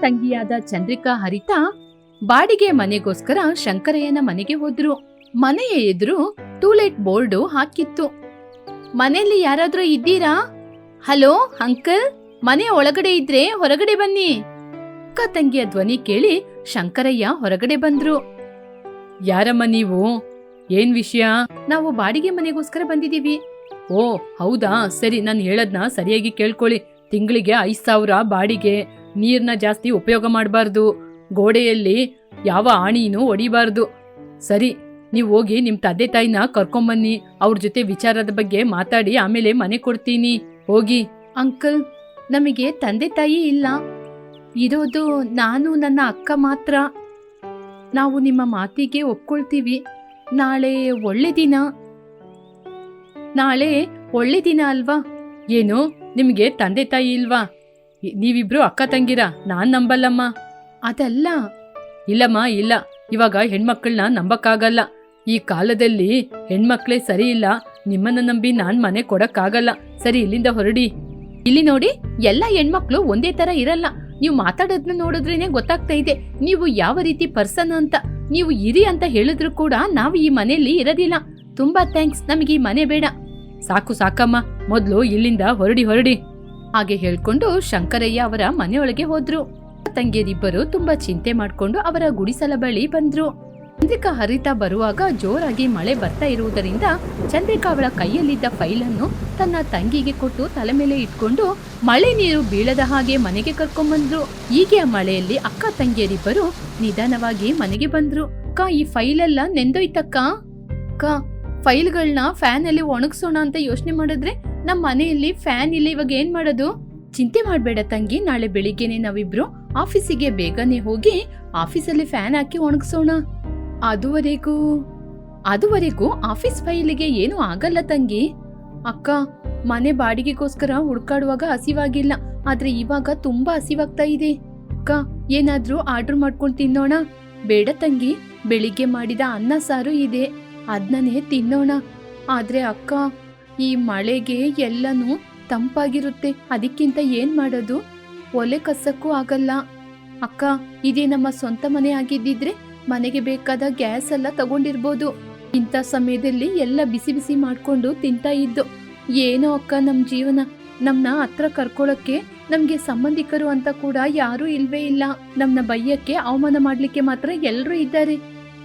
ತಂಗಿಯಾದ ಚಂದ್ರಿಕಾ ಹರಿತಾ ಬಾಡಿಗೆ ಮನೆಗೋಸ್ಕರ ಶಂಕರಯ್ಯನ ಮನೆಗೆ ಹೋದ್ರು. ಮನೆಯ ಎದುರು ಟೂಲೆಟ್ ಬೋರ್ಡು ಹಾಕಿತ್ತು. ಮನೆಯಲ್ಲಿ ಯಾರಾದ್ರೂ ಇದ್ದೀರಾ? Hello, uncle? ಮನೆ ಒಳಗಡೆ ಇದ್ರೆ ಹೊರಗಡೆ ಬನ್ನಿ. ಅಕ್ಕ ತಂಗಿಯ ಧ್ವನಿ ಕೇಳಿ ಶಂಕರಯ್ಯ ಹೊರಗಡೆ ಬಂದ್ರು. ಯಾರಮ್ಮ ನೀವು? ಏನ್ ವಿಷಯ? ನಾವು ಬಾಡಿಗೆ ಮನೆಗೋಸ್ಕರ ಬಂದಿದೀವಿ ಓ, ಹೌದಾ? ಸರಿ, ನಾನು ಹೇಳದ್ನ ಸರಿಯಾಗಿ ಕೇಳ್ಕೊಳ್ಳಿ. ತಿಂಗಳಿಗೆ ಐದ್ ಸಾವಿರ ಬಾಡಿಗೆ. ನೀರ್ನ ಜಾಸ್ತಿ ಉಪಯೋಗ ಮಾಡಬಾರ್ದು. ಗೋಡೆಯಲ್ಲಿ ಯಾವ ಆಣಿನೂ ಹೊಡಿಬಾರ್ದು ಸರಿ ನೀವು ಹೋಗಿ ನಿಮ್ಮ ತಂದೆ ತಾಯಿನ ಕರ್ಕೊಂಬನ್ನಿ. ಅವ್ರ ಜೊತೆ ವಿಚಾರದ ಬಗ್ಗೆ ಮಾತಾಡಿ ಆಮೇಲೆ ಮನೆ ಕೊಡ್ತೀನಿ. ಹೋಗಿ. ಅಂಕಲ್ ನಮಗೆ ತಂದೆ ತಾಯಿ ಇಲ್ಲ. ಇರೋದು ನಾನು ನನ್ನ ಅಕ್ಕ ಮಾತ್ರ. ನಾವು ನಿಮ್ಮ ಮಾತಿಗೆ ಒಪ್ಕೊಳ್ತೀವಿ. ನಾಳೆ ಒಳ್ಳೆ ದಿನ. ನಾಳೆ ಒಳ್ಳೆ ದಿನ ಅಲ್ವಾ? ಏನು? ನಿಮಗೆ ತಂದೆ ತಾಯಿ ಇಲ್ವಾ? ನೀವಿಬ್ರು ಅಕ್ಕ ತಂಗಿರ? ನಾನ್ ನಂಬಲ್ಲಮ್ಮ. ಅದಲ್ಲ. ಇಲ್ಲಮ್ಮ ಇಲ್ಲ. ಇವಾಗ ಹೆಣ್ಮಕ್ಳನ್ನ ನಂಬಕ್ಕಾಗಲ್ಲ. ಈ ಕಾಲದಲ್ಲಿ ಹೆಣ್ಮಕ್ಳೇ ಸರಿ ಇಲ್ಲ. ನಿಮ್ಮನ್ನ ನಂಬಿ ನಾನ್ ಮನೆ ಕೊಡಕ್ಕಾಗಲ್ಲ. ಸರಿ ಇಲ್ಲಿಂದ ಹೊರಡಿ. ಇಲ್ಲಿ ನೋಡಿ ಎಲ್ಲ ಹೆಣ್ಮಕ್ಳು ಒಂದೇ ತರ ಇರಲ್ಲ. ನೀವು ಮಾತಾಡೋದನ್ನ ನೋಡಿದ್ರೇನೆ ಗೊತ್ತಾಗ್ತಾ ಇದೆ. ನೀವು ಯಾವ ರೀತಿ ಪರ್ಸನ್ ಅಂತ ನೀವು ಇರಿ ಅಂತ ಹೇಳಿದ್ರು ಕೂಡ ನಾವು ಈ ಮನೆಯಲ್ಲಿ ಇರೋದಿಲ್ಲ. ತುಂಬಾ ಥ್ಯಾಂಕ್ಸ್. ನಮಗೆ ಈ ಮನೆ ಬೇಡ. ಸಾಕು ಸಾಕಮ್ಮ. ಮೊದಲು ಇಲ್ಲಿಂದ ಹೊರಡಿ ಹೊರಡಿ. ಹಾಗೆ ಹೇಳ್ಕೊಂಡು ಶಂಕರಯ್ಯ ಅವರ ಮನೆಯೊಳಗೆ ಹೋದ್ರು. ತಂಗಿಯರಿಬ್ಬರು ತುಂಬಾ ಚಿಂತೆ ಮಾಡ್ಕೊಂಡು ಅವರ ಗುಡಿಸಲ ಬಳಿ ಬಂದ್ರು. ಚಂದ್ರಿಕಾ ಹರಿತಾ ಬರುವಾಗ ಜೋರಾಗಿ ಮಳೆ ಬರ್ತಾ ಇರುವುದರಿಂದ ಚಂದ್ರಿಕಾ ಅವಳ ಕೈಯಲ್ಲಿದ್ದ ಫೈಲನ್ನು ತನ್ನ ತಂಗಿಗೆ ಕೊಟ್ಟು ತಲೆ ಮೇಲೆ ಇಟ್ಕೊಂಡು ಮಳೆ ನೀರು ಬೀಳದ ಹಾಗೆ ಮನೆಗೆ ಕರ್ಕೊಂಡ್ಬಂದ್ರು ಹೀಗೆ ಆ ಮಳೆಯಲ್ಲಿ ಅಕ್ಕ ತಂಗಿಯರಿಬ್ಬರು ನಿಧಾನವಾಗಿ ಮನೆಗೆ ಬಂದ್ರು. ಅಕ್ಕ, ಈ ಫೈಲೆಲ್ಲ ನೆಂದೋಯ್ತಕ್ಕ? ಅಕ್ಕ ಫೈಲ್ಗಳನ್ನ ಫ್ಯಾನ್ ಅಲ್ಲಿ ಒಣಗಿಸೋಣ ಅಂತ ಯೋಚನೆ ಮಾಡಿದ್ರೆ ನಮ್ಮ ಮನೆಯಲ್ಲಿ ಫ್ಯಾನ್ ಇಲ್ಲ, ಇವಾಗ ಏನ್ ಮಾಡೋದು? ಚಿಂತೆ ಮಾಡಬೇಡ ತಂಗಿ, ನಾಳೆ ಬೆಳಿಗ್ಗೆನೆ ನಾವಿಬ್ರು ಆಫೀಸಿಗೆ ಬೇಗನೆ ಹೋಗಿ ಆಫೀಸಲ್ಲಿ ಫ್ಯಾನ್ ಹಾಕಿ ಒಣಗಿಸೋಣ. ಅದುವರೆಗೂ ಅದುವರೆಗೂ ಆಫೀಸ್ ಫೈಲಿಗೆ ಏನು ಆಗಲ್ಲ ತಂಗಿ. ಅಕ್ಕ, ಮನೆ ಬಾಡಿಗೆಗೋಸ್ಕರ ಹುಡ್ಕಾಡುವಾಗ ಹಸಿವಾಗಿಲ್ಲ, ಆದ್ರೆ ಇವಾಗ ತುಂಬಾ ಹಸಿವಾಗ್ತಾ ಇದೆ. ಅಕ್ಕ, ಏನಾದ್ರೂ ಆರ್ಡರ್ ಮಾಡ್ಕೊಂಡು ತಿನ್ನೋಣ? ಬೇಡ ತಂಗಿ, ಬೆಳಿಗ್ಗೆ ಮಾಡಿದ ಅನ್ನ ಸಾರು ಇದೆ ಅದ್ನೇ ತಿನ್ನೋಣ. ಆದ್ರೆ ಅಕ್ಕ ಈ ಮಳೆಗೆ ಎಲ್ಲನೂ ತಂಪಾಗಿರುತ್ತೆ. ಅದಕ್ಕಿಂತ ಏನ್ ಮಾಡೋದು? ಒಲೆ ಕಸಕ್ಕೂ ಆಗಲ್ಲ. ಅಕ್ಕ, ಇದೇ ನಮ್ಮ ಸ್ವಂತ ಮನೆ ಆಗಿದ್ದಿದ್ರೆ ಮನೆಗೆ ಬೇಕಾದ ಗ್ಯಾಸ್ ಎಲ್ಲ ತಗೊಂಡಿರ್ಬೋದು. ಇಂಥ ಸಮಯದಲ್ಲಿ ಎಲ್ಲ ಬಿಸಿ ಬಿಸಿ ಮಾಡ್ಕೊಂಡು ತಿಂತಾ ಇದ್ದು. ಏನೋ ಅಕ್ಕ ನಮ್ಮ ಜೀವನ. ನಮ್ಮನ್ನ ಹತ್ರ ಕರ್ಕೊಳಕ್ಕೆ ನಮಗೆ ಸಂಬಂಧಿಕರು ಅಂತ ಕೂಡ ಯಾರೂ ಇಲ್ವೇ ಇಲ್ಲ. ನಮ್ನ ಬೈಯಕ್ಕೆ ಅವಮಾನ ಮಾಡ್ಲಿಕ್ಕೆ ಮಾತ್ರ ಎಲ್ಲರೂ ಇದ್ದಾರೆ.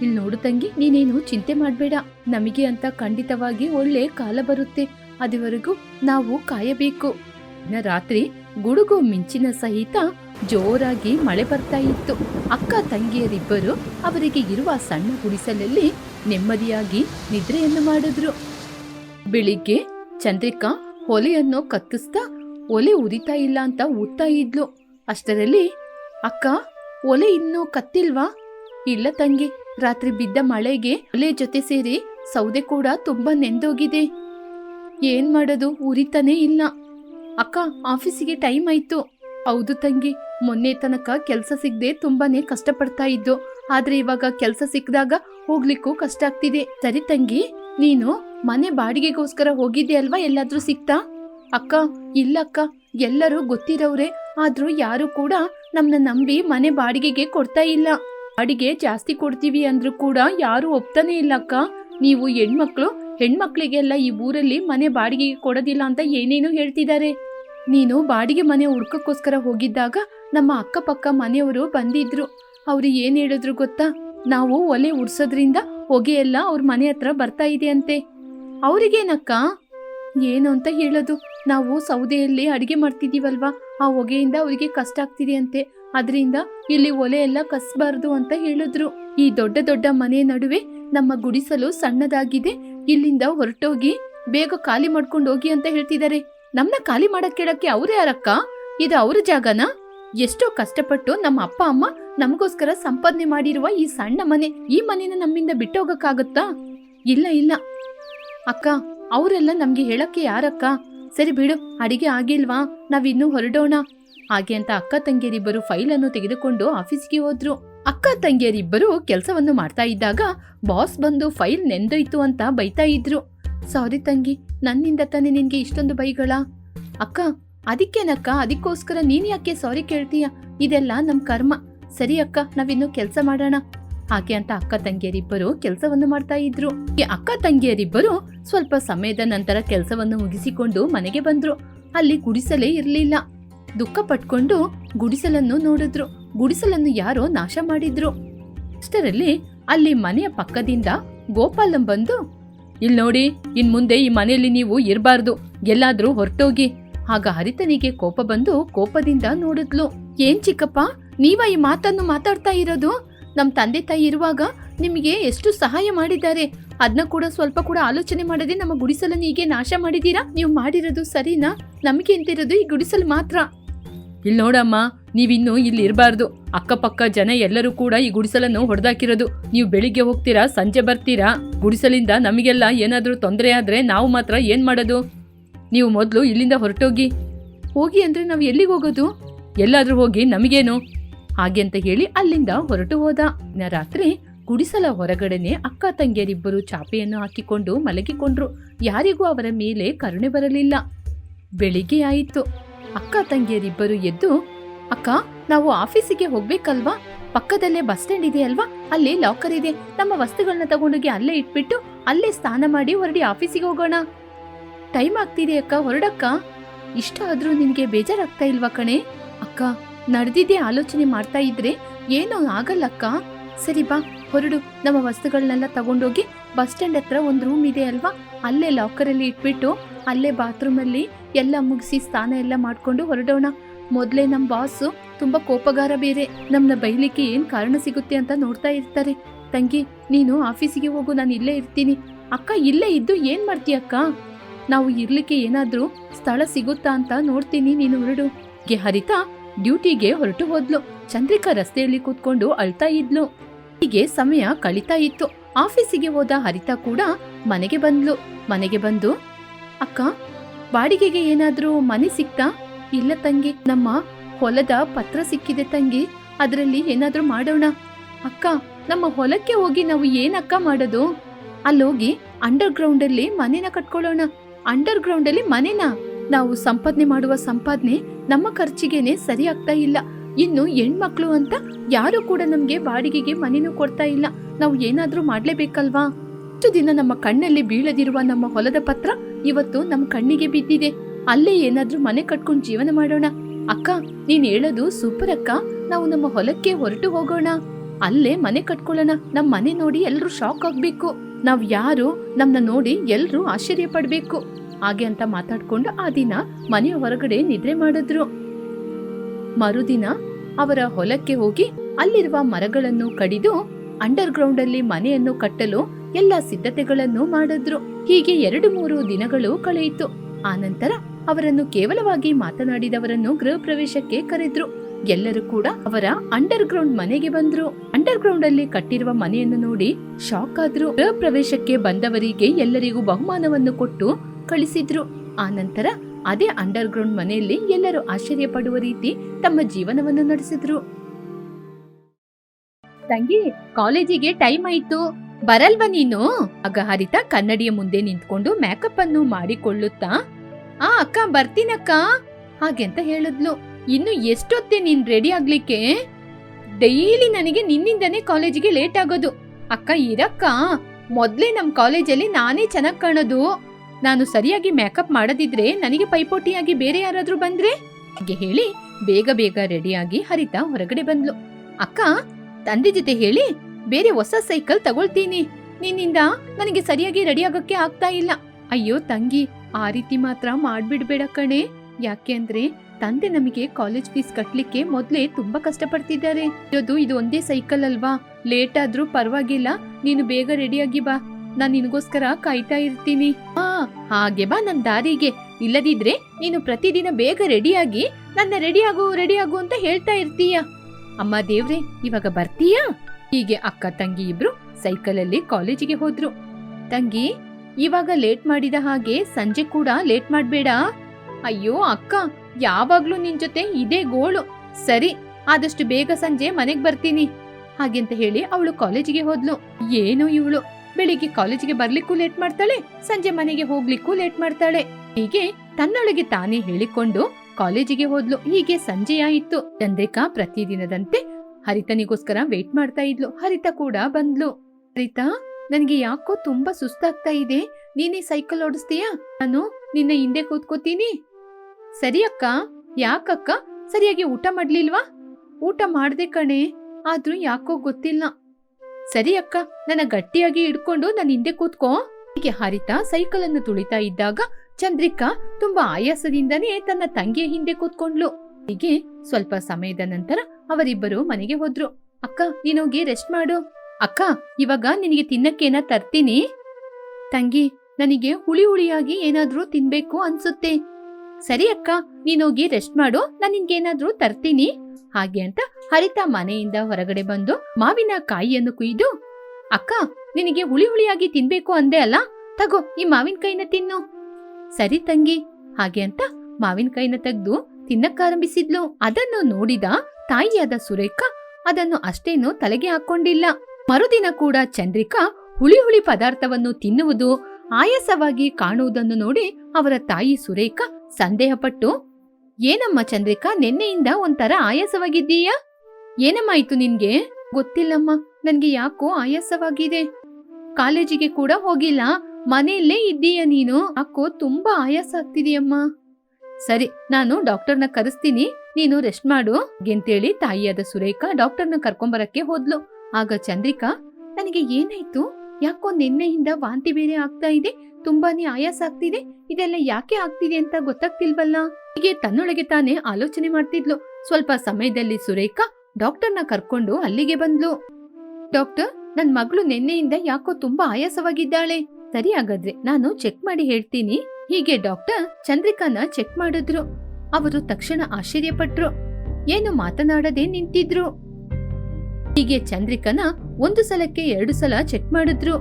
ಇಲ್ಲಿ ನೋಡು ತಂಗಿ, ನೀನೇನು ಚಿಂತೆ ಮಾಡಬೇಡ. ನಮಗೆ ಅಂತ ಖಂಡಿತವಾಗಿ ಒಳ್ಳೆ ಕಾಲ ಬರುತ್ತೆ. ಅದುವರೆಗೂ ನಾವು ಕಾಯಬೇಕು. ರಾತ್ರಿ ಗುಡುಗು ಮಿಂಚಿನ ಸಹಿತ ಜೋರಾಗಿ ಮಳೆ ಬರ್ತಾ ಇತ್ತು. ಅಕ್ಕ ತಂಗಿಯರಿಬ್ಬರು ಅವರಿಗೆ ಇರುವ ಸಣ್ಣ ಗುಡಿಸಲಲ್ಲಿ ನೆಮ್ಮದಿಯಾಗಿ ನಿದ್ರೆಯನ್ನು ಮಾಡಿದ್ರು. ಬೆಳಿಗ್ಗೆ ಚಂದ್ರಿಕಾ ಒಲೆಯನ್ನು ಕತ್ತಿಸ್ತಾ ಒಲೆ ಉರಿತಾ ಇಲ್ಲ ಅಂತ ಊದ್ತಾ ಇದ್ಲು. ಅಷ್ಟರಲ್ಲಿ, ಅಕ್ಕ, ಒಲೆ ಇನ್ನೂ ಕತ್ತಿಲ್ವಾ? ಇಲ್ಲ ತಂಗಿ ರಾತ್ರಿ ಬಿದ್ದ ಮಳೆಗೆ ಮಳೆ ಜೊತೆ ಸೇರಿ ಸೌದೆ ಕೂಡ ತುಂಬಾ ನೆಂದೋಗಿದೆ. ಏನ್ ಮಾಡೋದು? ಉರಿತಾನೇ ಇಲ್ಲ. ಅಕ್ಕ, ಆಫೀಸಿಗೆ ಟೈಮ್ ಆಯ್ತು. ಹೌದು ತಂಗಿ, ಮೊನ್ನೆ ತನಕ ಕೆಲಸ ಸಿಗದೆ ತುಂಬಾನೇ ಕಷ್ಟಪಡ್ತಾ ಇದ್ದು, ಆದ್ರೆ ಇವಾಗ ಕೆಲಸ ಸಿಕ್ಕಿದಾಗ ಹೋಗ್ಲಿಕ್ಕೂ ಕಷ್ಟ ಆಗ್ತಿದೆ. ಸರಿ ತಂಗಿ, ನೀನು ಮನೆ ಬಾಡಿಗೆಗೋಸ್ಕರ ಹೋಗಿದ್ದೆ ಅಲ್ವಾ? ಎಲ್ಲಾದ್ರೂ ಸಿಕ್ತಾ? ಅಕ್ಕ, ಇಲ್ಲ ಅಕ್ಕ. ಎಲ್ಲರೂ ಗೊತ್ತಿರೋರೆ ಆದ್ರೂ ಯಾರು ಕೂಡ ನಮ್ನ ನಂಬಿ ಮನೆ ಬಾಡಿಗೆಗೆ ಕೊಡ್ತಾ ಇಲ್ಲ. ಬಾಡಿಗೆ ಜಾಸ್ತಿ ಕೊಡ್ತೀವಿ ಅಂದ್ರೂ ಕೂಡ ಯಾರು ಒಪ್ತಾನೆ ಇಲ್ಲ ಅಕ್ಕ ನೀವು ಹೆಣ್ಮಕ್ಳು, ಹೆಣ್ಮಕ್ಳಿಗೆಲ್ಲ ಈ ಊರಲ್ಲಿ ಮನೆ ಬಾಡಿಗೆಗೆ ಕೊಡೋದಿಲ್ಲ ಅಂತ ಏನೇನೋ ಹೇಳ್ತಿದ್ದಾರೆ. ನೀನು ಬಾಡಿಗೆ ಮನೆ ಹುಡ್ಕಕ್ಕೋಸ್ಕರ ಹೋಗಿದ್ದಾಗ ನಮ್ಮ ಅಕ್ಕಪಕ್ಕ ಮನೆಯವರು ಬಂದಿದ್ರು. ಅವರು ಏನು ಹೇಳಿದ್ರು ಗೊತ್ತಾ? ನಾವು ಒಲೆ ಉಡ್ಸೋದ್ರಿಂದ ಹೊಗೆ ಎಲ್ಲ ಅವ್ರ ಮನೆ ಹತ್ರ ಬರ್ತಾ ಇದೆ ಅಂತೆ. ಅವ್ರಿಗೇನಕ್ಕ? ಏನು ಅಂತ ಹೇಳೋದು? ನಾವು ಸೌದೆಯಲ್ಲಿ ಅಡಿಗೆ ಮಾಡ್ತಿದ್ದೀವಲ್ವಾ? ಆ ಹೊಗೆಯಿಂದ ಅವರಿಗೆ ಕಷ್ಟ ಆಗ್ತಿದೆ ಅಂತೆ. ಅದರಿಂದ ಇಲ್ಲಿ ಒಲೆ ಎಲ್ಲ ಕಸ್ಬಾರ್ದು ಅಂತ ಹೇಳಿದ್ರು. ಈ ದೊಡ್ಡ ದೊಡ್ಡ ಮನೆ ನಡುವೆ ನಮ್ಮ ಗುಡಿಸಲು ಸಣ್ಣದಾಗಿದೆ. ಇಲ್ಲಿಂದ ಹೊರಟೋಗಿ ಬೇಗ ಖಾಲಿ ಮಾಡ್ಕೊಂಡು ಹೋಗಿ ಅಂತ ಹೇಳ್ತಿದ್ದಾರೆ. ನಮ್ನ ಖಾಲಿ ಮಾಡಕ್ ಕೇಳಕ್ಕೆ ಅವ್ರು ಯಾರಕ್ಕ? ಇದು ಅವ್ರ ಜಾಗನ? ಎಷ್ಟೋ ಕಷ್ಟಪಟ್ಟು ನಮ್ಮ ಅಪ್ಪ, ಅಮ್ಮ ನಮಗೋಸ್ಕರ ಸಂಪಾದನೆ ಮಾಡಿರುವ ಈ ಸಣ್ಣ ಮನೆ ಈ ಮನೆನ ನಮ್ಮಿಂದ ಬಿಟ್ಟು ಹೋಗಕ್ಕಾಗತ್ತಾ ಇಲ್ಲ ಇಲ್ಲ. ಅಕ್ಕ, ಅವರೆಲ್ಲ ನಮ್ಗೆ ಹೇಳಕ್ಕೆ ಯಾರಕ್ಕ? ಸರಿ ಬಿಡು, ಅಡಿಗೆ ಆಗಿಲ್ವಾ? ನಾವಿನ್ನೂ ಹೊರಡೋಣ. ಹಾಗೆ ಅಂತ ಅಕ್ಕ ತಂಗಿಯರಿಬ್ಬರು ಫೈಲ್ ಅನ್ನು ತೆಗೆದುಕೊಂಡು ಆಫೀಸ್ಗೆ ಹೋದ್ರು. ಅಕ್ಕ ತಂಗಿಯರಿಬ್ಬರು ಕೆಲಸವನ್ನು ಮಾಡ್ತಾ ಇದ್ದಾಗ ಬಾಸ್ ಬಂದು ಫೈಲ್ ನೆಂದೋಯ್ತು ಅಂತ ಬೈತಾ ಇದ್ರು. ಸಾರಿ ತಂಗಿ, ನನ್ನಿಂದ ತಾನೇ ನಿನ್ಗೆ ಇಷ್ಟೊಂದು ಬೈಗಳ? ಅಕ್ಕ, ಅದಕ್ಕೇನಕ್ಕ? ಅದಕ್ಕೋಸ್ಕರ ನೀನ್ ಯಾಕೆ ಸಾರಿ ಕೇಳ್ತೀಯ? ಇದೆಲ್ಲ ನಮ್ ಕರ್ಮ. ಸರಿ ಅಕ್ಕ, ನಾವಿನ್ನು ಕೆಲಸ ಮಾಡೋಣ. ಹಾಗೆ ಅಂತ ಅಕ್ಕ ತಂಗಿಯರಿಬ್ಬರು ಕೆಲಸವನ್ನು ಮಾಡ್ತಾ ಇದ್ರು. ಈ ಅಕ್ಕ ತಂಗಿಯರಿಬ್ಬರು ಸ್ವಲ್ಪ ಸಮಯದ ನಂತರ ಕೆಲಸವನ್ನು ಮುಗಿಸಿಕೊಂಡು ಮನೆಗೆ ಬಂದ್ರು. ಅಲ್ಲಿ ಗುಡಿಸಲೇ ಇರ್ಲಿಲ್ಲ. ದುಃಖ ಪಟ್ಕೊಂಡು ಗುಡಿಸಲನ್ನು ನೋಡಿದ್ರು. ಗುಡಿಸಲನ್ನು ಯಾರೋ ನಾಶ ಮಾಡಿದ್ರು. ಅಷ್ಟರಲ್ಲಿ ಅಲ್ಲಿ ಮನೆಯ ಪಕ್ಕದಿಂದ ಗೋಪಾಲಂ ಬಂದು ಇಲ್ಲಿ ನೋಡಿ, ಇನ್ ಮುಂದೆ ಈ ಮನೆಯಲ್ಲಿ ನೀವು ಇರಬಾರ್ದು. ಎಲ್ಲಾದ್ರೂ ಹೊರಟೋಗಿ. ಆಗ ಹರಿತನಿಗೆ ಕೋಪ ಬಂದು ಕೋಪದಿಂದ ನೋಡಿದ್ಲು. ಏನ್ ಚಿಕ್ಕಪ್ಪ, ನೀವ ಈ ಮಾತನ್ನು ಮಾತಾಡ್ತಾ ಇರೋದು? ನಮ್ಮ ತಂದೆ ತಾಯಿ ಇರುವಾಗ ನಿಮಗೆ ಎಷ್ಟು ಸಹಾಯ ಮಾಡಿದ್ದಾರೆ? ಅದನ್ನ ಕೂಡ ಸ್ವಲ್ಪ ಕೂಡ ಆಲೋಚನೆ ಮಾಡದೆ ನಮ್ಮ ಗುಡಿಸಲನ್ನು ಹೀಗೆ ನಾಶ ಮಾಡಿದೀರಾ ನೀವು ಮಾಡಿರೋದು ಸರಿನಾ? ನಮಗೆ ಎಂತಿರೋದು ಈ ಗುಡಿಸಲು ಮಾತ್ರ. ಇಲ್ಲಿ ನೋಡಮ್ಮ, ನೀವಿನ್ನು ಇಲ್ಲಿ ಇರಬಾರ್ದು. ಅಕ್ಕಪಕ್ಕ ಜನ ಎಲ್ಲರೂ ಕೂಡ ಈ ಗುಡಿಸಲನ್ನು ಹೊಡೆದಾಕಿರೋದು. ನೀವು ಬೆಳಿಗ್ಗೆ ಹೋಗ್ತೀರಾ, ಸಂಜೆ ಬರ್ತೀರಾ? ಗುಡಿಸಲಿಂದ ನಮಗೆಲ್ಲ ಏನಾದರೂ ತೊಂದರೆ ಆದರೆ ನಾವು ಮಾತ್ರ ಏನು ಮಾಡೋದು? ನೀವು ಮೊದಲು ಇಲ್ಲಿಂದ ಹೊರಟೋಗಿ. ಹೋಗಿ ಅಂದರೆ ನಾವು ಎಲ್ಲಿಗೆ ಹೋಗೋದು? ಎಲ್ಲಾದರೂ ಹೋಗಿ ನಮಗೇನು? ಹಾಗೆ ಅಂತ ಹೇಳಿ ಅಲ್ಲಿಂದ ಹೊರಟು ಹೋದ. ರಾತ್ರಿ ಗುಡಿಸಲ ಹೊರಗಡೆನೆ ಅಕ್ಕ ತಂಗಿಯರಿಬ್ಬರು ಚಾಪೆಯನ್ನು ಹಾಕಿಕೊಂಡು ಮಲಗಿಕೊಂಡ್ರು. ಯಾರಿಗೂ ಅವರ ಮೇಲೆ ಕರುಣೆ ಬರಲಿಲ್ಲ. ಬೆಳಿಗ್ಗೆ ಆಯಿತು. ಅಕ್ಕ ತಂಗಿಯರಿಬ್ಬರು ಎದ್ದು, ಅಕ್ಕ, ನಾವು ಆಫೀಸಿಗೆ ಹೋಗ್ಬೇಕಲ್ವಾ? ಪಕ್ಕದಲ್ಲೇ ಬಸ್ ಸ್ಟ್ಯಾಂಡ್ ಇದೆ ಅಲ್ವಾ? ಅಲ್ಲಿ ಲಾಕರ್ ಇದೆ. ನಮ್ಮ ವಸ್ತುಗಳನ್ನ ತಗೊಂಡೋಗಿ ಅಲ್ಲೇ ಇಟ್ಬಿಟ್ಟು, ಅಲ್ಲೇ ಸ್ನಾನ ಮಾಡಿ ಹೊರಡಿ ಆಫೀಸಿಗೆ ಹೋಗೋಣ. ಟೈಮ್ ಆಗ್ತಿದೆ ಅಕ್ಕ, ಹೊರಡಕ್ಕ. ಇಷ್ಟ ಆದ್ರೂ ನಿನ್ಗೆ ಬೇಜಾರಾಗ್ತಾ ಇಲ್ವಾ ಕಣೆ? ಅಕ್ಕ, ನಡೆದಿದ್ದೇ ಆಲೋಚನೆ ಮಾಡ್ತಾ ಇದ್ರೆ ಏನೂ ಆಗಲ್ಲಕ್ಕ. ಸರಿ ಬಾ, ಹೊರಡು. ನಮ್ಮ ವಸ್ತುಗಳನ್ನೆಲ್ಲ ತಗೊಂಡೋಗಿ ಬಸ್ ಸ್ಟ್ಯಾಂಡ್ ಹತ್ರ ಒಂದು ರೂಮ್ ಇದೆ ಅಲ್ವಾ? ಅಲ್ಲೇ ಲಾಕರಲ್ಲಿ ಇಟ್ಬಿಟ್ಟು, ಅಲ್ಲೇ ಬಾತ್ರೂಮಲ್ಲಿ ಎಲ್ಲ ಮುಗಿಸಿ ಸ್ನಾನ ಎಲ್ಲ ಮಾಡ್ಕೊಂಡು ಹೊರಡೋಣ. ಮೊದಲೇ ನಮ್ಮ ಬಾಸು ತುಂಬಾ ಕೋಪಗಾರ ಬೇರೆ. ನಮ್ಮನ್ನ ಬೈಲಿಕ್ಕೆ ಏನ್ ಕಾರಣ ಸಿಗುತ್ತೆ ಅಂತ ನೋಡ್ತಾ ಇರ್ತಾರೆ. ತಂಗಿ, ನೀನು ಆಫೀಸಿಗೆ ಹೋಗು, ನಾನು ಇಲ್ಲೇ ಇರ್ತೀನಿ. ಅಕ್ಕ, ಇಲ್ಲೇ ಇದ್ದು ಏನ್ ಮಾಡ್ತೀಯ ಅಕ್ಕ? ನಾವು ಇರ್ಲಿಕ್ಕೆ ಏನಾದರೂ ಸ್ಥಳ ಸಿಗುತ್ತಾ ಅಂತ ನೋಡ್ತೀನಿ, ನೀನು ಹೊರಡು. ಗೆ ಹರಿತಾ ಡ್ಯೂಟಿಗೆ ಹೊರಟು ಹೋದ್ಲು. ಚಂದ್ರಿಕಾ ರಸ್ತೆಯಲ್ಲಿ ಕೂತ್ಕೊಂಡು ಅಳ್ತಾ ಇದ್ಲು. ಹೀಗೆ ಸಮಯ ಕಳೀತಾ ಇತ್ತು. ಆಫೀಸಿಗೆ ಹೋದ ಹರಿತಾ ಕೂಡ ಮನೆಗೆ ಬಂದ್ಲು. ಮನೆಗೆ ಬಂದು, ಅಕ್ಕ, ಬಾಡಿಗೆಗೆ ಏನಾದ್ರೂ ಮನೆ ಸಿಕ್ತಾ? ಇಲ್ಲ ತಂಗಿ, ನಮ್ಮ ಹೊಲದ ಪತ್ರ ಸಿಕ್ಕಿದೆ ತಂಗಿ. ಅದರಲ್ಲಿ ಏನಾದ್ರೂ ಮಾಡೋಣ. ಅಕ್ಕ, ನಮ್ಮ ಹೊಲಕ್ಕೆ ಹೋಗಿ ನಾವು ಏನಕ್ಕ ಮಾಡೋದು? ಅಲ್ಲೋಗಿ ಅಂಡರ್ ಗ್ರೌಂಡ್ ಅಲ್ಲಿ ಮನೇನ ಕಟ್ಕೊಳ್ಳೋಣ. ಅಂಡರ್ ಗ್ರೌಂಡ್ ಅಲ್ಲಿ ಮನೇನ. ನಾವು ಸಂಪಾದನೆ ಮಾಡುವ ಸಂಪಾದನೆ ನಮ್ಮ ಖರ್ಚಿಗೆನೆ ಸರಿ ಆಗ್ತಾ ಇಲ್ಲ. ಇನ್ನು ಹೆಣ್ಮಕ್ಳು ಅಂತ ಯಾರು ಕೂಡ ನಮ್ಗೆ ಬಾಡಿಗೆಗೆ ಮನೆನೂ ಕೊಡ್ತಾ ಇಲ್ಲ. ನಾವು ಏನಾದ್ರೂ ಮಾಡ್ಲೇಬೇಕಲ್ವಾ? ಇಷ್ಟು ದಿನ ನಮ್ಮ ಕಣ್ಣಲ್ಲಿ ಬೀಳದಿರುವ ನಮ್ಮ ಹೊಲದ ಪತ್ರ ಇವತ್ತು ನಮ್ಮ ಕಣ್ಣಿಗೆ ಬಿದ್ದಿದೆ. ಅಲ್ಲೇ ಏನಾದ್ರೂ ಮನೆ ಕಟ್ಕೊಂಡು ಜೀವನ ಮಾಡೋಣ. ಅಕ್ಕ, ನೀನ್ ಹೇಳೋದು ಸೂಪರ್ ಅಕ್ಕ. ನಾವು ನಮ್ಮ ಹೊಲಕ್ಕೆ ಹೊರಟು ಹೋಗೋಣ. ಅಲ್ಲೇ ಮನೆ ಕಟ್ಕೊಳ್ಳೋಣ. ನಮ್ಮ ಮನೆ ನೋಡಿ ಎಲ್ರು ಶಾಕ್ ಆಗ್ಬೇಕು. ನಾವ್ ಯಾರು? ನಮ್ನ ನೋಡಿ ಎಲ್ರು ಆಶ್ಚರ್ಯ ಪಡ್ಬೇಕು. ಹಾಗೆ ಅಂತ ಮಾತಾಡ್ಕೊಂಡು ಆ ದಿನ ಮನೆಯ ಹೊರಗಡೆ ನಿದ್ರೆ ಮಾಡಿದ್ರು. ಮರುದಿನ ಅವರ ಹೊಲಕ್ಕೆ ಹೋಗಿ ಅಲ್ಲಿರುವ ಮರಗಳನ್ನು ಕಡಿದು ಅಂಡರ್ ಗ್ರೌಂಡ್ ಅಲ್ಲಿ ಮನೆಯನ್ನು ಕಟ್ಟಲು ಎಲ್ಲ ಸಿದ್ಧತೆಗಳನ್ನು ಮಾಡಿದ್ರು. ಹೀಗೆ ಎರಡು ಮೂರು ದಿನಗಳು ಕಳೆಯಿತು. ಆನಂತರ ಅವರನ್ನು ಕೇವಲವಾಗಿ ಮಾತನಾಡಿದವರನ್ನು ಗೃಹ ಪ್ರವೇಶಕ್ಕೆ ಕರೆದ್ರು. ಎಲ್ಲರೂ ಕೂಡ ಅವರ ಅಂಡರ್ ಗ್ರೌಂಡ್ ಮನೆಗೆ ಬಂದ್ರು. ಅಂಡರ್ ಗ್ರೌಂಡ್ ಅಲ್ಲಿ ಕಟ್ಟಿರುವ ಮನೆಯನ್ನು ನೋಡಿ ಶಾಕ್ ಆದ್ರು. ಗೃಹ ಪ್ರವೇಶಕ್ಕೆ ಬಂದವರಿಗೆ ಎಲ್ಲರಿಗೂ ಬಹುಮಾನವನ್ನು ಕೊಟ್ಟು ಕಳಿಸಿದ್ರು. ಆನಂತರ ಅದೇ ಅಂಡರ್ ಗ್ರೌಂಡ್ ಮನೆಯಲ್ಲಿ ಎಲ್ಲರೂ ಆಶ್ಚರ್ಯ ಪಡುವ ರೀತಿ ತಮ್ಮ ಜೀವನವನ್ನು ನಡೆಸಿದ್ರು. ತಂಗಿ, ಕಾಲೇಜಿಗೆ ಟೈಮ್ ಆಯ್ತು. ಬರಲ್ವಾ ನೀನು? ಅಗ ಹರಿತ ಕನ್ನಡಿಯ ಮುಂದೆ ನಿಂತ್ಕೊಂಡು ಮೇಕಪ್ ಅನ್ನು ಮಾಡಿಕೊಳ್ಳುತ್ತಾ, ಆ ಅಕ್ಕ, ಬರ್ತೀನಕ್ಕ? ಹಾಗೆ ಅಂತ ಹೇಳಿದ್ಲು. ಇನ್ನು ಎಷ್ಟೊತ್ತೆ ನೀನ್ ರೆಡಿ ಆಗ್ಲಿಕ್ಕೆ? ಡೈಲಿ ನನಗೆ ನಿನ್ನಿಂದನೇ ಕಾಲೇಜಿಗೆ ಲೇಟ್ ಆಗೋದು. ಅಕ್ಕ, ಇರಕ್ಕ. ಮೊದ್ಲೇ ನಮ್ ಕಾಲೇಜಲ್ಲಿ ನಾನೇ ಚೆನ್ನಾಗ್ ಕಾಣೋದು. ನಾನು ಸರಿಯಾಗಿ ಮೇಕಪ್ ಮಾಡದಿದ್ರೆ ನನಗೆ ಪೈಪೋಟಿಯಾಗಿ ಬೇರೆ ಯಾರಾದ್ರೂ ಬಂದ್ರೆ? ಹಾಗೆ ಹೇಳಿ ಬೇಗ ಬೇಗ ರೆಡಿಯಾಗಿ ಹರಿತಾ ಹೊರಗಡೆ ಬಂದ್ಲು. ಅಕ್ಕ, ತಂದೆ ಜೊತೆ ಹೇಳಿ ಬೇರೆ ಹೊಸ ಸೈಕಲ್ ತಗೊಳ್ತೀನಿ. ನಿನ್ನಿಂದ ನನಗೆ ಸರಿಯಾಗಿ ರೆಡಿ ಆಗೋಕ್ಕೆ ಆಗ್ತಾ ಇಲ್ಲ. ಅಯ್ಯೋ ತಂಗಿ, ಆ ರೀತಿ ಮಾತ್ರ ಮಾಡ್ಬಿಡ್ಬೇಡ ಕಣೆ. ಯಾಕೆ ಅಂದ್ರೆ ತಂದೆ ನಮಗೆ ಕಾಲೇಜ್ ಫೀಸ್ ಕಟ್ಲಿಕ್ಕೆ ಮೊದ್ಲೇ ತುಂಬಾ ಕಷ್ಟಪಡ್ತಿದ್ದಾರೆ. ಇದು ಇದು ಒಂದೇ ಸೈಕಲ್ ಅಲ್ವಾ? ಲೇಟ್ ಆದ್ರೂ ಪರವಾಗಿಲ್ಲ. ನೀನು ಬೇಗ ರೆಡಿಯಾಗಿ ಬಾ. ನಾನ್ ನಿನಗೋಸ್ಕರ ಕಾಯ್ತಾ ಇರ್ತೀನಿ. ಹಾ ಹಾಗೆ ಬಾ ನನ್ ದಾರಿಗೆ. ಇಲ್ಲದಿದ್ರೆ ನೀನು ಪ್ರತಿದಿನ ಬೇಗ ರೆಡಿಯಾಗಿ, ನನ್ನ ರೆಡಿ ರೆಡಿಯಾಗು ರೆಡಿ ಆಗು ಅಂತ ಹೇಳ್ತಾ ಇರ್ತೀಯ. ಅಮ್ಮ ದೇವ್ರೆ, ಇವಾಗ ಬರ್ತೀಯಾ? ಹೀಗೆ ಅಕ್ಕ, ತಂಗಿ ಇಬ್ರು ಸೈಕಲಲ್ಲಿ ಕಾಲೇಜಿಗೆ ಹೋದ್ರು. ತಂಗಿ, ಇವಾಗ ಲೇಟ್ ಮಾಡಿದ ಹಾಗೆ ಸಂಜೆ ಕೂಡ ಲೇಟ್ ಮಾಡ್ಬೇಡ. ಅಯ್ಯೋ ಅಕ್ಕ, ಯಾವಾಗ್ಲೂ ನಿನ್ ಜೊತೆ ಇದೇ ಗೋಳು. ಸರಿ, ಆದಷ್ಟು ಬೇಗ ಸಂಜೆ ಮನೆಗ್ ಬರ್ತೀನಿ. ಹಾಗೆಂತ ಹೇಳಿ ಅವಳು ಕಾಲೇಜಿಗೆ ಹೋದ್ಲು. ಏನು ಇವಳು. ಬೆಳಿಗ್ಗೆ ಕಾಲೇಜಿಗೆ ಬರ್ಲಿಕ್ಕೂ ಲೇಟ್ ಮಾಡ್ತಾಳೆ, ಸಂಜೆ ಮನೆಗೆ ಹೋಗ್ಲಿಕ್ಕೂ ಲೇಟ್ ಮಾಡ್ತಾಳೆ. ಹೀಗೆ ತನ್ನೊಳಗೆ ತಾನೇ ಹೇಳಿಕೊಂಡು ಕಾಲೇಜಿಗೆ ಹೋದ್ಲು. ಹೀಗೆ ಸಂಜೆ ಆಯಿತು. ಚಂದ್ರಿಕಾ ಪ್ರತಿದಿನದಂತೆ ಹರಿತನಿಗೋಸ್ಕರ ವೇಟ್ ಮಾಡ್ತಾ ಇದ್ಲು. ಹರಿತ ಕೂಡ ಬಂದ್ಲು. ಹರಿತಾ, ನನಗೆ ಯಾಕೋ ತುಂಬಾ ಸುಸ್ತಾಗ್ತಾ ಇದೆ. ನೀನೇ ಸೈಕಲ್ ಓಡಿಸ್ತೀಯಾ? ನಾನು ನಿನ್ನ ಹಿಂದೆ ಕೂತ್ಕೋತೀನಿ. ಸರಿ ಅಕ್ಕ. ಯಾಕಕ್ಕ? ಸರಿಯಾಗಿ ಊಟ ಮಾಡ್ಲಿಲ್ವಾ? ಊಟ ಮಾಡ್ದೆ ಕಣೆ. ಆದ್ರೂ ಯಾಕೋ ಗೊತ್ತಿಲ್ಲ. ಸರಿ ಅಕ್ಕ, ನನ್ನ ಗಟ್ಟಿಯಾಗಿ ಹಿಡ್ಕೊಂಡು ನನ್ನ ಹಿಂದೆ ಕೂತ್ಕೋ. ಹೀಗೆ ಹರಿತಾ ಸೈಕಲ್ ಅನ್ನು ತುಳಿತಾ ಇದ್ದಾಗ ಚಂದ್ರಿಕಾ ತುಂಬಾ ಆಯಾಸದಿಂದನೇ ತನ್ನ ತಂಗಿಯ ಹಿಂದೆ ಕೂತ್ಕೊಂಡ್ಲು. ಹೀಗೆ ಸ್ವಲ್ಪ ಸಮಯದ ನಂತರ ಅವರಿಬ್ಬರು ಮನೆಗೆ ಹೋದ್ರು. ಅಕ್ಕ ನೀನೋಗಿ ರೆಸ್ಟ್ ಮಾಡು. ಅಕ್ಕ, ಇವಾಗ ನಿನಗೆ ತಿನ್ನಕ್ಕೇನ ತರ್ತೀನಿ? ತಂಗಿ, ನನಗೆ ಹುಳಿ ಹುಳಿಯಾಗಿ ಏನಾದ್ರೂ ತಿನ್ಬೇಕು ಅನ್ಸುತ್ತೆ. ಸರಿ ಅಕ್ಕ ನೀನೋಗಿ ರೆಸ್ಟ್ ಮಾಡು. ನಾನು ನಿನ್ಗೇನಾದ್ರೂ ತರ್ತೀನಿ. ಹಾಗೆ ಅಂತ ಹರಿತ ಮನೆಯಿಂದ ಹೊರಗಡೆ ಬಂದು ಮಾವಿನ ಕಾಯಿಯನ್ನು ಕುಯ್ದು, ಅಕ್ಕ, ನಿನಗೆ ಹುಳಿ ಹುಳಿಯಾಗಿ ತಿನ್ಬೇಕು ಅಂದೆ ಅಲ್ಲ? ತಗೋ, ಈ ಮಾವಿನಕಾಯಿನ ತಿನ್ನು. ಸರಿ ತಂಗಿ, ಹಾಗೆ ಅಂತ ಮಾವಿನಕಾಯಿನ ತೆಗೆದು ತಿನ್ನಕ್ಕಾರಂಭಿಸಿದ್ಲು ಅದನ್ನು ನೋಡಿದ ತಾಯಿಯಾದ ಸುರೇಖ ಅದನ್ನು ಅಷ್ಟೇನು ತಲೆಗೆ ಹಾಕೊಂಡಿಲ್ಲ. ಮರುದಿನ ಕೂಡ ಚಂದ್ರಿಕಾ ಹುಳಿ ಹುಳಿ ಪದಾರ್ಥವನ್ನು ತಿನ್ನುವುದು ಆಯಾಸವಾಗಿ ಕಾಣುವುದನ್ನು ನೋಡಿ ಅವರ ತಾಯಿ ಸುರೇಖ ಸಂದೇಹಪಟ್ಟು, ಏನಮ್ಮ ಚಂದ್ರಿಕಾ, ನಿನ್ನೆಯಿಂದ ಒಂಥರ ಆಯಾಸವಾಗಿದ್ದೀಯಾ? ಏನಮ್ಮಾಯ್ತು ನಿನ್ಗೆ? ಗೊತ್ತಿಲ್ಲಮ್ಮ, ನನ್ಗೆ ಯಾಕೋ ಆಯಾಸವಾಗಿದೆ. ಕಾಲೇಜಿಗೆ ಕೂಡ ಹೋಗಿಲ್ಲ, ಮನೆಯಲ್ಲೇ ಇದ್ದೀಯ ನೀನು? ಅಕ್ಕೋ ತುಂಬಾ ಆಯಾಸ ಆಗ್ತಿದೆಯಮ್ಮ. ಸರಿ, ನಾನು ಡಾಕ್ಟರ್ನ ಕರೆಸ್ತೀನಿ, ನೀನು ರೆಸ್ಟ್ ಮಾಡು ಗೆಂತೇಳಿ ತಾಯಿಯಾದ ಸುರೇಖಾ ಡಾಕ್ಟರ್ನ ಕರ್ಕೊಂಬರಕ್ಕೆ ಹೋದ್ಲು. ಆಗ ಚಂದ್ರಿಕಾ, ನನಗೆ ಏನಾಯ್ತು? ಯಾಕೋ ನಿನ್ನೆಯಿಂದ ವಾಂತಿ ಬೇರೆ ಆಗ್ತಾ ಇದೆ, ತುಂಬಾನೇ ಆಯಾಸ ಆಗ್ತಿದೆ, ಇದೆಲ್ಲ ಯಾಕೆ ಆಗ್ತಿದೆ ಅಂತ ಗೊತ್ತಾಗ್ತಿಲ್ವಲ್ಲ? ಹೀಗೆ ತನ್ನೊಳಗೆ ತಾನೇ ಆಲೋಚನೆ ಮಾಡ್ತಿದ್ಲು. ಸ್ವಲ್ಪ ಸಮಯದಲ್ಲಿ ಸುರೇಖಾ ಡಾಕ್ಟರ್ನ ಕರ್ಕೊಂಡು ಅಲ್ಲಿಗೆ ಬಂದ್ಲು. ಡಾಕ್ಟರ್, ನನ್ ಮಗಳು ನಿನ್ನೆಯಿಂದ ಯಾಕೋ ತುಂಬಾ ಆಯಾಸವಾಗಿದ್ದಾಳೆ. ಸರಿ ಹಾಗಾದ್ರೆ ನಾನು ಚೆಕ್ ಮಾಡಿ ಹೇಳ್ತೀನಿ. ಹೀಗೆ ಡಾಕ್ಟರ್ ಚಂದ್ರಿಕಾನ ಚೆಕ್ ಮಾಡಿದ್ರು. ಅವರು ತಕ್ಷಣ ಆಶ್ಚರ್ಯಪಟ್ರು. ಏನು ಮಾತನಾಡದೆ ನಿಂತಿದ್ರು. ಹೀಗೆ ಚಂದ್ರಿಕನ ಒಂದು ಸಲಕ್ಕೆ ಎರಡು ಸಲ ಚೆಕ್ ಮಾಡಿದ್ರು.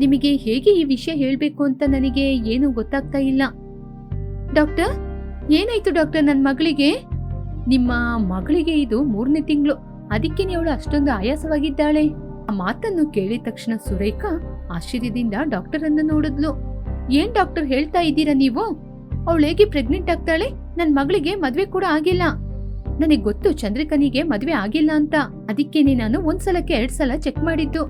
ನಿಮಗೆ ಹೇಗೆ ಈ ವಿಷಯ ಹೇಳಬೇಕು ಅಂತ ನನಗೆ ಏನು ಗೊತ್ತಾಗ್ತಾ ಇಲ್ಲ. ಡಾಕ್ಟರ್, ಏನಾಯ್ತು ಡಾಕ್ಟರ್ ನನ್ನ ಮಗಳಿಗೆ? ನಿಮ್ಮ ಮಗಳಿಗೆ ಇದು ಮೂರನೇ ತಿಂಗಳು. ಅದಕ್ಕೆ ಅವಳು ಅಷ್ಟೊಂದು ಆಯಾಸವಾಗಿದ್ದಾಳೆ. ಆ ಮಾತನ್ನು ಕೇಳಿದ ತಕ್ಷಣ ಸುರೇಖಾ ಆಶ್ಚರ್ಯದಿಂದ ಡಾಕ್ಟರ್ ಅನ್ನು ನೋಡಿದ್ಲು. ಏನ್ ಡಾಕ್ಟರ್ ಹೇಳ್ತಾ ಇದ್ದೀರಾ ನೀವು? ಅವಳು ಹೇಗೆ ಪ್ರೆಗ್ನೆಂಟ್ ಆಗ್ತಾಳೆ? ನನ್ ಮಗಳಿಗೆ ಮದ್ವೆ ಕೂಡ ಆಗಿಲ್ಲ. ನನಗ್ ಗೊತ್ತು ಚಂದ್ರಿಕನಿಗೆ ಮದ್ವೆ ಆಗಿಲ್ಲ ಅಂತ. ಅದಕ್ಕೇನೆ ನಾನು ಒಂದ್ಸಲಕ್ಕೆ ಎರಡ್ ಸಲ ಚೆಕ್ ಮಾಡಿದ್ದು.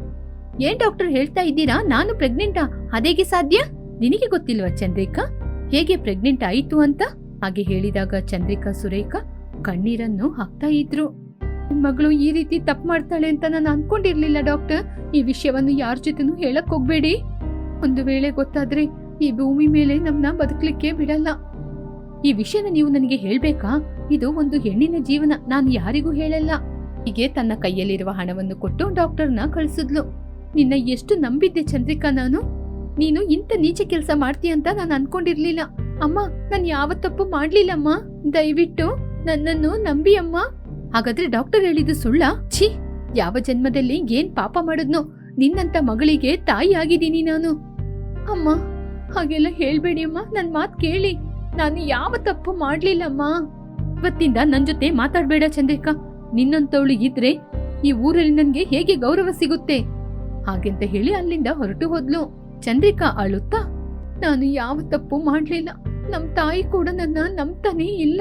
ಏನ್ ಡಾಕ್ಟರ್ ಹೇಳ್ತಾ ಇದ್ದೀರಾ? ನಾನು ಪ್ರೆಗ್ನೆಂಟಾ? ಅದೇಗೆ ಸಾಧ್ಯ? ನಿನಗೆ ಗೊತ್ತಿಲ್ವಾ ಚಂದ್ರಿಕಾ? ಹೇಗೆ ಪ್ರೆಗ್ನೆಂಟ್ ಆಯಿತು ಅಂತ? ಹಾಗೆ ಹೇಳಿದಾಗ ಚಂದ್ರಿಕಾ, ಸುರೇಖಾ ಕಣ್ಣೀರನ್ನು ಹಾಕ್ತಾ ಇದ್ರು. ಮಗಳು ಈ ರೀತಿ ತಪ್ಪು ಮಾಡ್ತಾಳೆ ಅಂತ ನಾನು ಅನ್ಕೊಂಡಿರ್ಲಿಲ್ಲ ಡಾಕ್ಟರ್. ಈ ವಿಷಯವನ್ನು ಯಾರ ಜೊತೆನೂ ಹೇಳಕ್ ಹೋಗ್ಬೇಡಿ. ಒಂದು ವೇಳೆ ಗೊತ್ತಾದ್ರೆ ಈ ಭೂಮಿ ಮೇಲೆ ನಮ್ನ ಬದುಕಲಿಕ್ಕೆ ಬಿಡಲ್ಲ. ಈ ವಿಷಯನ ನೀವು ನನಗೆ ಹೇಳ್ಬೇಕಾ? ಇದು ಒಂದು ಹೆಣ್ಣಿನ ಜೀವನ, ನಾನು ಯಾರಿಗೂ ಹೇಳಲ್ಲ. ಹೀಗೆ ತನ್ನ ಕೈಯಲ್ಲಿರುವ ಹಣವನ್ನು ಕೊಟ್ಟು ಡಾಕ್ಟರ್ನ ಕಳಿಸಿದ್ಲು. ನಿನ್ನ ಎಷ್ಟು ನಂಬಿದ್ದೆ ಚಂದ್ರಿಕಾ ನಾನು? ನೀನು ಇಂಥ ನೀಚ ಕೆಲಸ ಮಾಡ್ತೀಯ ಅಂತ ನಾನು ಅನ್ಕೊಂಡಿರ್ಲಿಲ್ಲ. ಅಮ್ಮ, ನಾನು ಯಾವ ತಪ್ಪು ಮಾಡ್ಲಿಲ್ಲಮ್ಮ. ದಯವಿಟ್ಟು ನನ್ನನ್ನು ನಂಬಿ ಅಮ್ಮ ಹಾಗಾದ್ರೆ ಡಾಕ್ಟರ್ ಹೇಳಿದ್ದು ಸುಳ್ಳ? ಛೀ, ಯಾವ ಜನ್ಮದಲ್ಲಿ ಏನ್ ಪಾಪ ಮಾಡಿದ್ನೋ, ನಿನ್ನಂತ ಮಗಳಿಗೆ ತಾಯಿ ಆಗಿದ್ದೀನಿ ನಾನು. ಅಮ್ಮ, ಹಾಗೆಲ್ಲ ಹೇಳ್ಬೇಡಿ ಅಮ್ಮ, ನನ್ ಮಾತ್ ಕೇಳಿ. ನಾನು ಯಾವ ತಪ್ಪು ಮಾಡ್ಲಿಲ್ಲಮ್ಮ? ಇವತ್ತಿಂದ ನನ್ ಜೊತೆ ಮಾತಾಡ್ಬೇಡ ಚಂದ್ರಿಕಾ. ನಿನ್ನಂತವಳು ಇದ್ರೆ ಈ ಊರಲ್ಲಿ ನನ್ಗೆ ಹೇಗೆ ಗೌರವ ಸಿಗುತ್ತೆ? ಹಾಗೆಂತ ಹೇಳಿ ಅಲ್ಲಿಂದ ಹೊರಟು ಹೋದ್ಲು. ಚಂದ್ರಿಕಾ ಅಳುತ್ತಾ, ನಾನು ಯಾವ ತಪ್ಪು ಮಾಡ್ಲಿಲ್ಲ. ನಮ್ ತಾಯಿ ಕೂಡ ನನ್ನ ನಂಬ್ತಾನೇ ಇಲ್ಲ.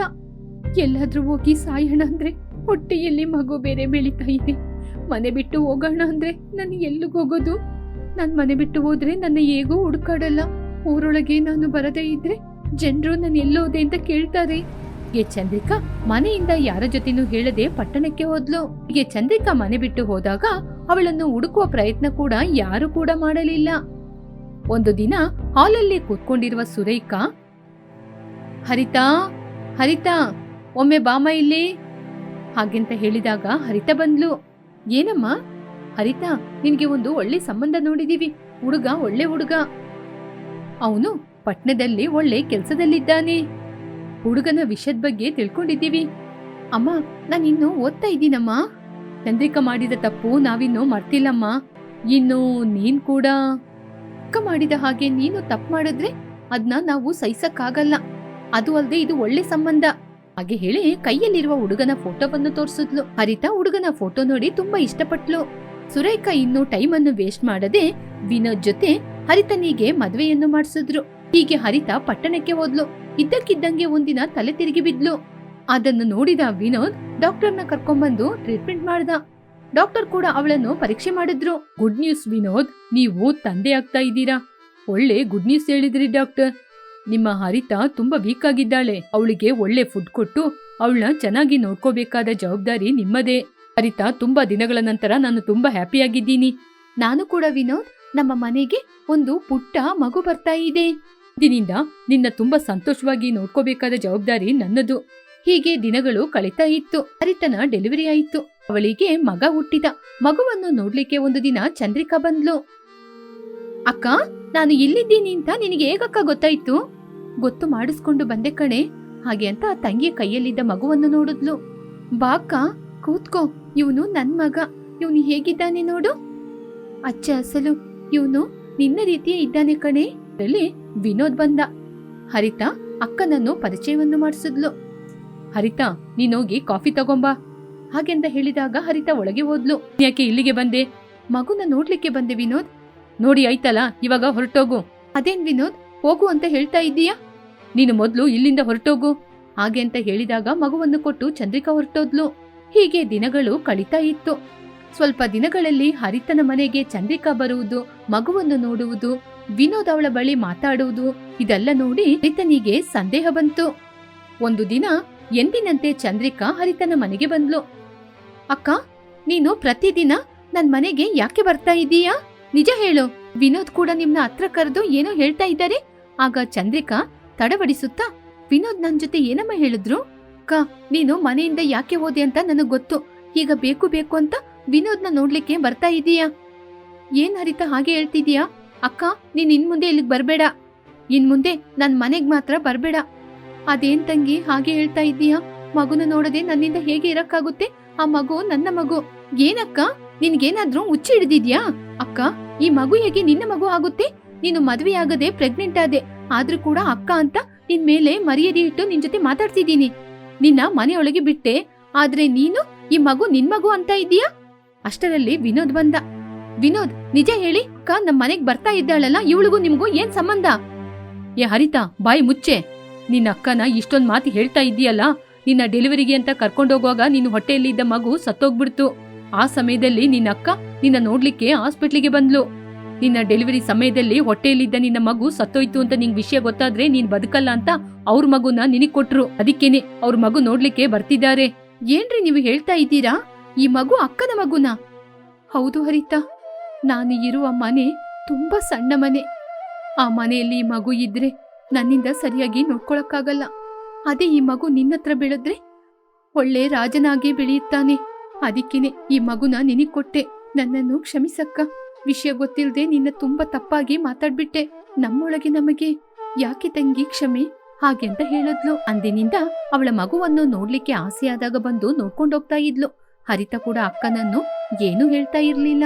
ಎಲ್ಲಾದ್ರೂ ಹೋಗಿ ಸಾಯೋಣ ಅಂದರೆ ಹೊಟ್ಟೆಯಲ್ಲಿ ಮಗು ಬೇರೆ ಬೆಳೀತಾ ಇದೆ. ಮನೆ ಬಿಟ್ಟು ಹೋಗೋಣ ಅಂದರೆ ನಾನು ಎಲ್ಲಿಗೆ ಹೋಗೋದು? ನಾನು ಮನೆ ಬಿಟ್ಟು ಹೋದರೆ ನನ್ನ ಹೇಗೂ ಹುಡುಕಾಡಲ್ಲ. ಊರೊಳಗೆ ನಾನು ಬರದೇ ಇದ್ರೆ ಜನರು ನಾನು ಎಲ್ಲೋದೆ ಅಂತ ಕೇಳ್ತಾರೆ. ಎ ಚಂದ್ರಿಕಾ, ಮನೆಯಿಂದ ಯಾರ ಜೊತೆನೂ ಹೇಳದೆ ಪಟ್ಟಣಕ್ಕೆ ಹೋದ್ಲು. ಎ ಚಂದ್ರಿಕಾ, ಮನೆ ಬಿಟ್ಟು ಹೋದಾಗ ಅವಳನ್ನು ಹುಡುಕುವ ಪ್ರಯತ್ನ ಕೂಡ ಯಾರು ಕೂಡ ಮಾಡಲಿಲ್ಲ. ಒಂದು ದಿನ ಹಾಲಲ್ಲಿ ಕೂತ್ಕೊಂಡಿರುವ ಸುರೇಖಾ, ಹರಿತಾ ಹರಿತಾ. ಒಮ್ಮೆ ಬಾಮ ಇಲ್ಲಿ? ಹಾಗೆಂತ ಹೇಳಿದಾಗ ಹರಿತ ಬಂದ್ಲು. ಏನಮ್ಮ? ಹರಿತಾ, ನಿನ್ಗೆ ಒಂದು ಒಳ್ಳೆ ಸಂಬಂಧ ನೋಡಿದೀವಿ. ಹುಡುಗ ಒಳ್ಳೆ ಹುಡುಗ. ಅವನು ಪಟ್ಣದಲ್ಲಿ ಒಳ್ಳೆ ಕೆಲ್ಸದಲ್ಲಿದ್ದಾನೆ. ಹುಡುಗನ ವಿಷಯದ ಬಗ್ಗೆ ತಿಳ್ಕೊಂಡಿದ್ದೀವಿ. ಅಮ್ಮ, ನಾನಿನ್ನು ಓದ್ತಾ ಇದ್ದೀನಮ್ಮ. ಚಂದ್ರಿಕಾ ಮಾಡಿದ ತಪ್ಪು ನಾವಿನ್ನು ಮರ್ತಿಲ್ಲಮ್ಮ. ಇನ್ನು ನೀನ್ ಕೂಡ. ಅಕ್ಕ ಮಾಡಿದ ಹಾಗೆ ನೀನು ತಪ್ಪು ಮಾಡಿದ್ರೆ ಅದನ್ನ ನಾವು ಸಹಿಸಕ್ಕಾಗಲ್ಲ. ಅದು ಅಲ್ಲದೆ ಇದು ಒಳ್ಳೆ ಸಂಬಂಧ. ಹಾಗೆ ಹೇಳಿ ಕೈಯಲ್ಲಿರುವ ಹುಡುಗನ ಫೋಟೋವನ್ನು ತೋರಿಸಿದ್ಲು. ಹರಿತಾ ಹುಡುಗನ ಫೋಟೋ ನೋಡಿ ತುಂಬಾ ಇಷ್ಟಪಟ್ಲು. ಸುರೇಖಾ ಇನ್ನು ಟೈಮ್ ಅನ್ನು ವೇಸ್ಟ್ ಮಾಡದೆ ವಿನೋದ್ ಜೊತೆ ಹರಿತನಿಗೆ ಮದುವೆಯನ್ನು ಮಾಡಿಸಿದ್ರು. ಹೀಗೆ ಹರಿತಾ ಪಟ್ಟಣಕ್ಕೆ ಹೋದ್ಲು. ಇದ್ದಕ್ಕಿದ್ದಂಗೆ ಒಂದಿನ ತಲೆ ತಿರುಗಿ ಬಿದ್ಲು. ಅದನ್ನು ನೋಡಿದ ವಿನೋದ್ ಡಾಕ್ಟರ್ನ ಕರ್ಕೊಂಡ್ಬಂದು ಟ್ರೀಟ್ಮೆಂಟ್ ಮಾಡ್ದ. ಡಾಕ್ಟರ್ ಕೂಡ ಅವಳನ್ನು ಪರೀಕ್ಷೆ ಮಾಡಿದ್ರು. ಗುಡ್ ನ್ಯೂಸ್ ವಿನೋದ್, ನೀವು ತಂದೆ ಆಗ್ತಾ ಇದ್ದೀರಾ? ಒಳ್ಳೆ ಗುಡ್ ನ್ಯೂಸ್ ಹೇಳಿದ್ರಿ ಡಾಕ್ಟರ್. ನಿಮ್ಮ ಹರಿತಾ ತುಂಬಾ ವೀಕ್ ಆಗಿದ್ದಾಳೆ. ಅವಳಿಗೆ ಒಳ್ಳೆ ಫುಡ್ ಕೊಟ್ಟು ಅವಳನ್ನ ಚೆನ್ನಾಗಿ ನೋಡ್ಕೋಬೇಕಾದ ಜವಾಬ್ದಾರಿ ನಿಮ್ಮದೇ. ಹರಿತಾ ತುಂಬಾ ದಿನಗಳ ನಂತರ ನಾನು ತುಂಬಾ ಹ್ಯಾಪಿಯಾಗಿದ್ದೀನಿ ನಾನು ಕೂಡ ವಿನೋದ್ ನಮ್ಮ ಮನೆಗೆ ಒಂದು ಪುಟ್ಟ ಮಗು ಬರ್ತಾ ಇದೆ. ದಿನಿಂದ ನಿನ್ನ ತುಂಬಾ ಸಂತೋಷವಾಗಿ ನೋಡ್ಕೋಬೇಕಾದ ಜವಾಬ್ದಾರಿ ನನ್ನದು. ಹೀಗೆ ದಿನಗಳು ಕಳೀತಾ ಇತ್ತು. ಹರಿತನ ಡೆಲಿವರಿ ಆಯಿತು. ಅವಳಿಗೆ ಮಗ ಹುಟ್ಟಿದ. ಮಗುವನ್ನು ನೋಡ್ಲಿಕ್ಕೆ ಒಂದು ದಿನ ಚಂದ್ರಿಕಾ ಬಂದ್ಲು. ಅಕ್ಕ ನಾನು ಇಲ್ಲಿದ್ದೀನಿ ಅಂತ ನಿನಗೆ ಹೇಗಕ್ಕ ಗೊತ್ತಾಯ್ತು? ಗೊತ್ತು ಮಾಡಿಸ್ಕೊಂಡು ಬಂದೆ ಕಣೆ. ಹಾಗೆ ಅಂತ ತಂಗಿಯ ಕೈಯಲ್ಲಿದ್ದ ಮಗುವನ್ನು ನೋಡಿದ್ಲು. ಬಾಕ್ಕ, ಕೂತ್ಕೋ. ಇವನು ನನ್ ಮಗ. ಇವನು ಹೇಗಿದ್ದಾನೆ ನೋಡು. ಅಚ್ಚ ಅಸಲು. ಇವನು ನಿನ್ನ ರೀತಿಯೇ ಇದ್ದಾನೆ ಕಣೆ. ವಿನೋದ್ ಬಂದ. ಹರಿತ ಅಕ್ಕನನ್ನು ಪರಿಚಯವನ್ನು ಮಾಡಿಸಿದ್ಲು. ಹರಿತ, ನೀನೋಗಿ ಕಾಫಿ ತಗೊಂಬಾ. ಹಾಗೆಂದ ಹೇಳಿದಾಗ ಹರಿತ ಒಳಗೆ ಹೋದ್ಲು. ಯಾಕೆ ಇಲ್ಲಿಗೆ ಬಂದೆ? ಮಗುನ ನೋಡ್ಲಿಕ್ಕೆ ಬಂದೆ ವಿನೋದ್. ನೋಡಿ, ಆಯ್ತಲ್ಲ? ಇವಾಗ ಹೊರಟೋಗು. ಅದೇನ್ ವಿನೋದ್? ಹೋಗು ಅಂತ ಹೇಳ್ತಾ ಇದ್ದೀಯಾ? ನೀನು ಮೊದಲು ಇಲ್ಲಿಂದ ಹೊರಟೋಗು. ಹಾಗೆ ಅಂತ ಹೇಳಿದಾಗ ಮಗುವನ್ನು ಕೊಟ್ಟು ಚಂದ್ರಿಕಾ ಹೊರಟೋದ್ಲು. ಹೀಗೆ ದಿನಗಳು ಕಳೀತಾ ಇತ್ತು. ಸ್ವಲ್ಪ ದಿನಗಳಲ್ಲಿ ಹರಿತನ ಮನೆಗೆ ಚಂದ್ರಿಕಾ ಬರುವುದು, ಮಗುವನ್ನು ನೋಡುವುದು, ವಿನೋದ್ ಅವಳ ಬಳಿ ಮಾತಾಡುವುದು, ಇದೆಲ್ಲ ನೋಡಿ ಹರಿತನಿಗೆ ಸಂದೇಹ ಬಂತು. ಒಂದು ದಿನ ಎಂದಿನಂತೆ ಚಂದ್ರಿಕಾ ಹರಿತನ ಮನೆಗೆ ಬಂದ್ಲು. ಅಕ್ಕ, ನೀನು ಪ್ರತಿದಿನ ನನ್ ಮನೆಗೆ ಯಾಕೆ ಬರ್ತಾ ಇದೀಯಾ? ನಿಜ ಹೇಳು, ವಿನೋದ್ ಕೂಡ ನಿಮ್ನ ಹತ್ರ ಕರೆದು ಏನೋ ಹೇಳ್ತಾ ಇದ್ದಾರೆ. ಆಗ ಚಂದ್ರಿಕಾ ತಡಬಡಿಸುತ್ತಾ ವಿನೋದ್ ನನ್ ಜೊತೆ ಏನಮ್ಮ ಹೇಳಿದ್ರು? ಅಕ್ಕ ನೀನು ಮನೆಯಿಂದ ಯಾಕೆ ಹೋದೆ ಅಂತ ನನಗ್ ಗೊತ್ತು. ಈಗ ಬೇಕು ಬೇಕು ಅಂತ ವಿನೋದ್ನ ನೋಡ್ಲಿಕ್ಕೆ ಬರ್ತಾ ಇದೀಯಾ? ಏನ್ ಹರಿತ ಹಾಗೆ ಹೇಳ್ತಿದೀಯಾ? ಅಕ್ಕ, ನೀನ್ ಇನ್ ಮುಂದೆ ಇಲ್ಲಿಗ್ ಬರ್ಬೇಡ. ಇನ್ ಮುಂದೆ ನನ್ ಮನೆಗ್ ಮಾತ್ರ ಬರ್ಬೇಡ. ಅದೇನ್ ತಂಗಿ ಹಾಗೆ ಹೇಳ್ತಾ ಇದೀಯಾ? ಮಗುನ ನೋಡದೆ ನನ್ನಿಂದ ಹೇಗೆ ಇರಕ್ಕಾಗುತ್ತೆ? ಆ ಮಗು ನನ್ನ ಮಗು. ಏನಕ್ಕ? ನಿನ್ಗೇನಾದ್ರೂ ಹುಚ್ಚಿ ಹಿಡಿದಿದ್ಯಾ? ಅಕ್ಕ, ಈ ಮಗು ಹೇಗೆ ನಿನ್ನ ಮಗು ಆಗುತ್ತೆ? ನೀನು ಮದ್ವೆ ಆಗದೆ ಪ್ರೆಗ್ನೆಂಟ್ ಆದೆ. ಆದ್ರೂ ಕೂಡ ಅಕ್ಕ ಅಂತ ನಿನ್ ಮೇಲೆ ಮರ್ಯಾದೆ ಇಟ್ಟು ನಿನ್ ಜೊತೆ ಮಾತಾಡ್ತಿದ್ದೀನಿ. ನಿನ್ನ ಮನೆಯೊಳಗೆ ಬಿಟ್ಟೆ, ಆದ್ರೆ ನೀನು ಈ ಮಗು ನಿನ್ ಮಗು ಅಂತ ಇದೀಯಾ ಅಷ್ಟರಲ್ಲಿ ವಿನೋದ್ ಬಂದ. ವಿನೋದ್, ನಿಜ ಹೇಳಿ, ಅಕ್ಕ ನಮ್ ಮನೆಗ್ ಬರ್ತಾ ಇದ್ದಾಳಲ್ಲ, ಇವಳಿಗೂ ನಿಮ್ಗೂ ಏನ್ ಸಂಬಂಧ? ಏ ಹರಿತಾ, ಬಾಯಿ ಮುಚ್ಚೆ. ನಿನ್ನ ಅಕ್ಕನ ಇಷ್ಟೊಂದ್ ಮಾತು ಹೇಳ್ತಾ ಇದ್ದೀಯಲ್ಲ, ನಿನ್ನ ಡೆಲಿವರಿಗೆ ಅಂತ ಕರ್ಕೊಂಡೋಗುವಾಗ ನಿನ್ನ ಹೊಟ್ಟೆಯಲ್ಲಿ ಇದ್ದ ಮಗು ಸತ್ತೋಗ್ಬಿಡ್ತು. ಆ ಸಮಯದಲ್ಲಿ ನಿನ್ನ ಅಕ್ಕ ನಿನ್ನ ನೋಡ್ಲಿಕ್ಕೆ ಹಾಸ್ಪಿಟ್ಲಿಗೆ ಬಂದ್ಲು. ನಿನ್ನ ಡೆಲಿವರಿ ಸಮಯದಲ್ಲಿ ಹೊಟ್ಟೆಯಲ್ಲಿದ್ದ ನಿನ್ನ ಮಗು ಸತ್ತೋಯ್ತು ಅಂತ ನಿಂಗ್ ವಿಷಯ ಗೊತ್ತಾದ್ರೆ ನೀನ್ ಬದುಕಲ್ಲ ಅಂತ ಅವ್ರ ಮಗುನ ನಿನಗ್ ಕೊಟ್ರು. ಅದಕ್ಕೇನೆ ಅವ್ರ ಮಗು ನೋಡ್ಲಿಕ್ಕೆ ಬರ್ತಿದ್ದಾರೆ. ಏನ್ರಿ ನೀವು ಹೇಳ್ತಾ ಇದ್ದೀರಾ? ಈ ಮಗು ಅಕ್ಕನ ಮಗುನ? ಹೌದು ಹರಿತಾ. ನಾನು ಇರುವ ಮನೆ ತುಂಬಾ ಸಣ್ಣ ಮನೆ. ಆ ಮನೆಯಲ್ಲಿ ಈ ಮಗು ಇದ್ರೆ ನನ್ನಿಂದ ಸರಿಯಾಗಿ ನೋಡ್ಕೊಳಕ್ಕಾಗಲ್ಲ. ಅದೇ ಈ ಮಗು ನಿನ್ನತ್ರ ಬೆಳೆದ್ರೆ ಒಳ್ಳೆ ರಾಜನಾಗಿ ಬೆಳೆಯುತ್ತಾನೆ. ಅದಕ್ಕೇನೆ ಈ ಮಗುನ ನಿನಗ್ ಕೊಟ್ಟೆ. ನನ್ನನ್ನು ಕ್ಷಮಿಸಕ್ಕ. ವಿಷಯ ಗೊತ್ತಿಲ್ಲದೆ ನಿನ್ನ ತುಂಬಾ ತಪ್ಪಾಗಿ ಮಾತಾಡ್ಬಿಟ್ಟೆ. ನಮ್ಮೊಳಗೆ ನಮಗೆ ಯಾಕೆ ತಂಗಿ ಕ್ಷಮೆ? ಹಾಗೆ ಅಂತ ಹೇಳಿದ್ಲು. ಅಂದಿನಿಂದ ಅವಳ ಮಗುವನ್ನು ನೋಡ್ಲಿಕ್ಕೆ ಆಸೆಯಾದಾಗ ಬಂದು ನೋಡ್ಕೊಂಡೋಗ್ತಾ ಇದ್ಲು. ಹರಿತ ಕೂಡ ಅಕ್ಕನನ್ನು ಏನೂ ಹೇಳ್ತಾ ಇರ್ಲಿಲ್ಲ.